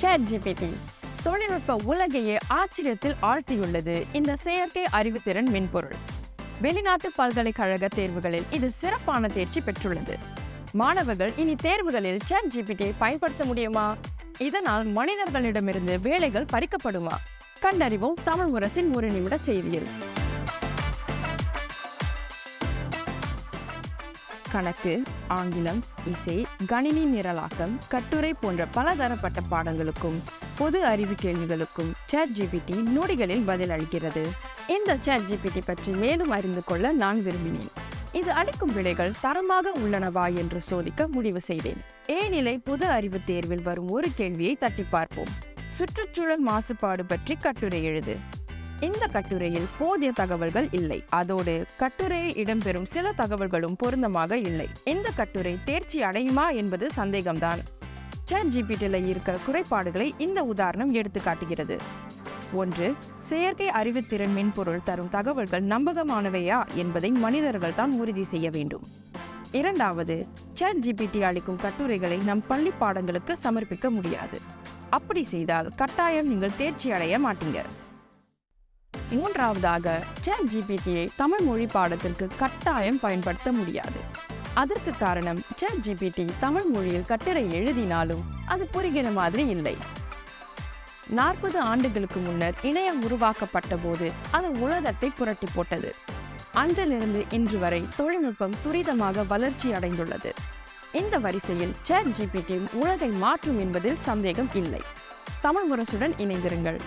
Chat GPT தொழில்நுட்ப உலகையே ஆச்சரியத்தில் ஆழ்த்தியுள்ளது. இந்த செயற்கை அறிவுத்திறன் மென்பொருள். வெளிநாட்டு பல்கலைக்கழக தேர்வுகளில் இது சிறப்பான தேர்ச்சி பெற்றுள்ளது. மாணவர்கள் இனி தேர்வுகளில் சேட் ஜிபிடியை பயன்படுத்த முடியுமா? இதனால் மனிதர்களிடமிருந்து வேலைகள் பறிக்கப்படுமா? கண்டறிவோம் தமிழ் முரசின் ஒரு நிமிட செய்தியில். கணக்கு ஆங்கிலம் இசை கணினி நிரலாக்கம் கட்டுரை போன்ற பலதரப்பட்ட பாடங்களுக்கும் பொது அறிவு கேள்விகளுக்கும் சேட் ஜிபிடி நொடிகளில் பதில் அளிக்கிறது. இந்த சேட் ஜிபிடி பற்றி மேலும் அறிந்து கொள்ள நான் விரும்பினேன். இது அளிக்கும் விடைகள் தரமாக உள்ளனவா என்று சோதிக்க முடிவு செய்தேன். ஏநிலை பொது அறிவு தேர்வில் வரும் ஒரு கேள்வியை தட்டி பார்ப்போம். சுற்றுச்சூழல் மாசுபாடு பற்றி கட்டுரை எழுது. இந்த கட்டுரையில் போதிய தகவல்கள் இல்லை. அதோடு கட்டுரையில் இடம்பெறும் சில தகவல்களும் பொருந்தமாக இல்லை. இந்த கட்டுரை தேர்ச்சி அடையுமா என்பது சந்தேகம்தான். சேட் ஜிபிடியில் இருக்க குறைபாடுகளை இந்த உதாரணம் எடுத்து காட்டுகிறது ஒன்று செயற்கை அறிவுத்திறன் மென்பொருள் தரும் தகவல்கள் நம்பகமானவையா என்பதை மனிதர்கள் தான் உறுதி செய்ய வேண்டும். இரண்டாவது சேட் ஜிபிடி அளிக்கும் கட்டுரைகளை நம் பள்ளி பாடங்களுக்கு சமர்ப்பிக்க முடியாது. அப்படி செய்தால் கட்டாயம் நீங்கள் தேர்ச்சி அடைய மாட்டீங்க. மூன்றாவதாக சேட் ஜிபிடியை தமிழ் மொழி பாடத்திற்கு கட்டாயம் பயன்படுத்த முடியாது. அதற்கு காரணம் சேட் ஜிபிடி தமிழ் மொழியில் கட்டுரை எழுதினாலும் அது புரிகிற மாதிரி இல்லை. நாற்பது ஆண்டுகளுக்கு முன்னர் இணையம் உருவாக்கப்பட்ட போது அது உலகத்தை புரட்டி போட்டது. அன்றிலிருந்து இன்று வரை தொழில்நுட்பம் துரிதமாக வளர்ச்சி அடைந்துள்ளது. இந்த வரிசையில் சேட் ஜிபிடி உலகை மாற்றும் என்பதில் சந்தேகம் இல்லை. தமிழ் முரசுடன் இணைந்திருங்கள்.